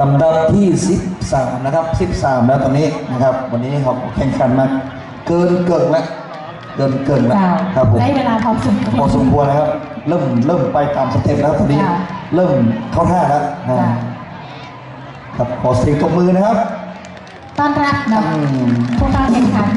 ลำดับที่ 13 นะครับ 13 แล้วตอนนี้นะครับ วันนี้เขาแข่งขันมาเกินเกินแล้วเกินเกินแล้วครับผมได้เวลาพอสมควรพอสมควรนะครับ เริ่มเริ่มไปตามสเต็ปแล้วตอนนี้ เริ่มเข้าท่าแล้วครับขอเสียงตบมือนะครับ ต้อนรับนะผู้เข้าแข่งขัน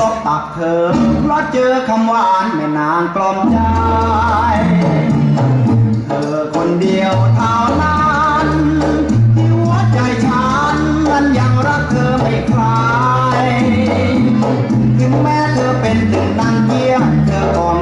ซบตักเธอ เพราะเจอคำหวานแม่นางกล่อมใจ เธอคนเดียวเท่านั้นที่หัวใจฉันนั้นยังรักเธอไม่คลาย ถึงแม้เธอเป็นถึงนางเกียมเธอก่น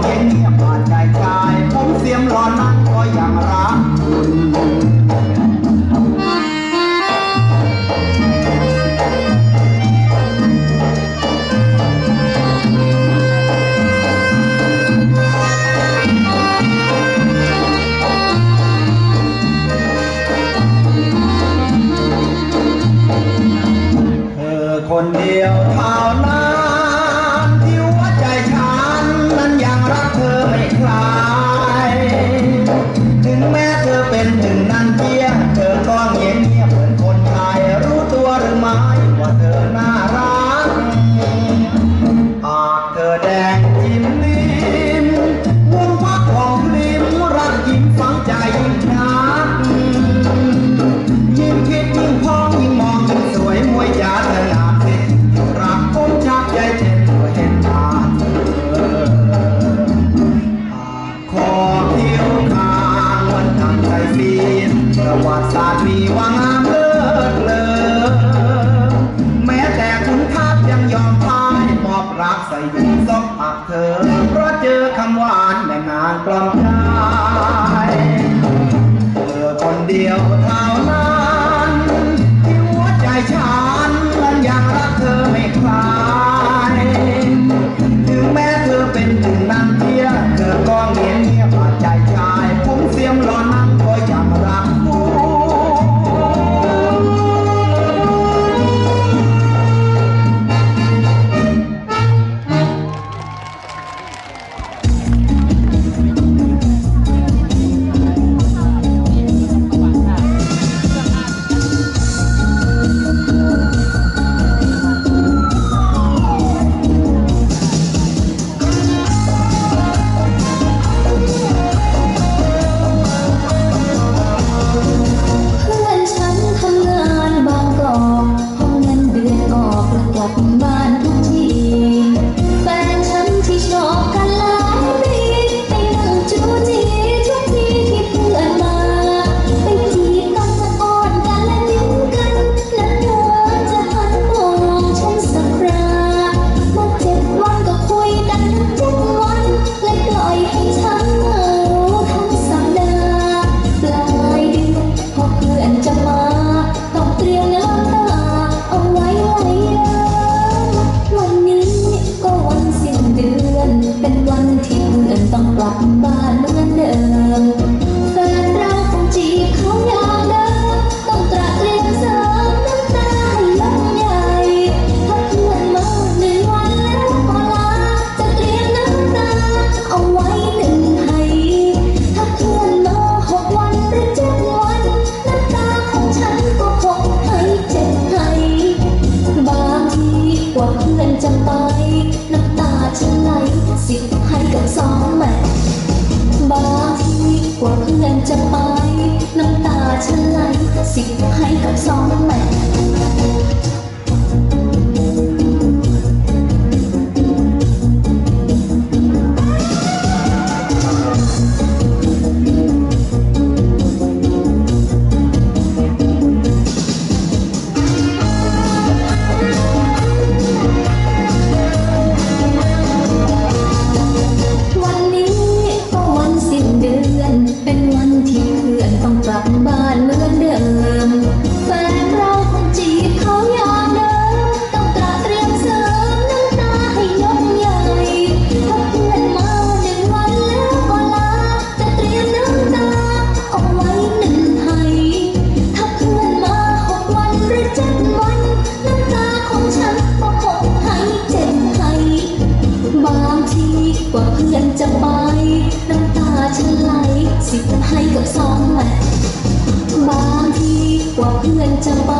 จะไป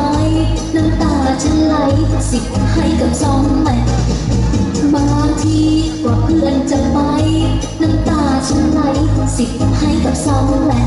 น้ำตาฉันไหลสิบให้กับสองแม่บางทีกว่าเพื่อนจะไป น้ำตาฉันไหลสิบให้กับสองแม่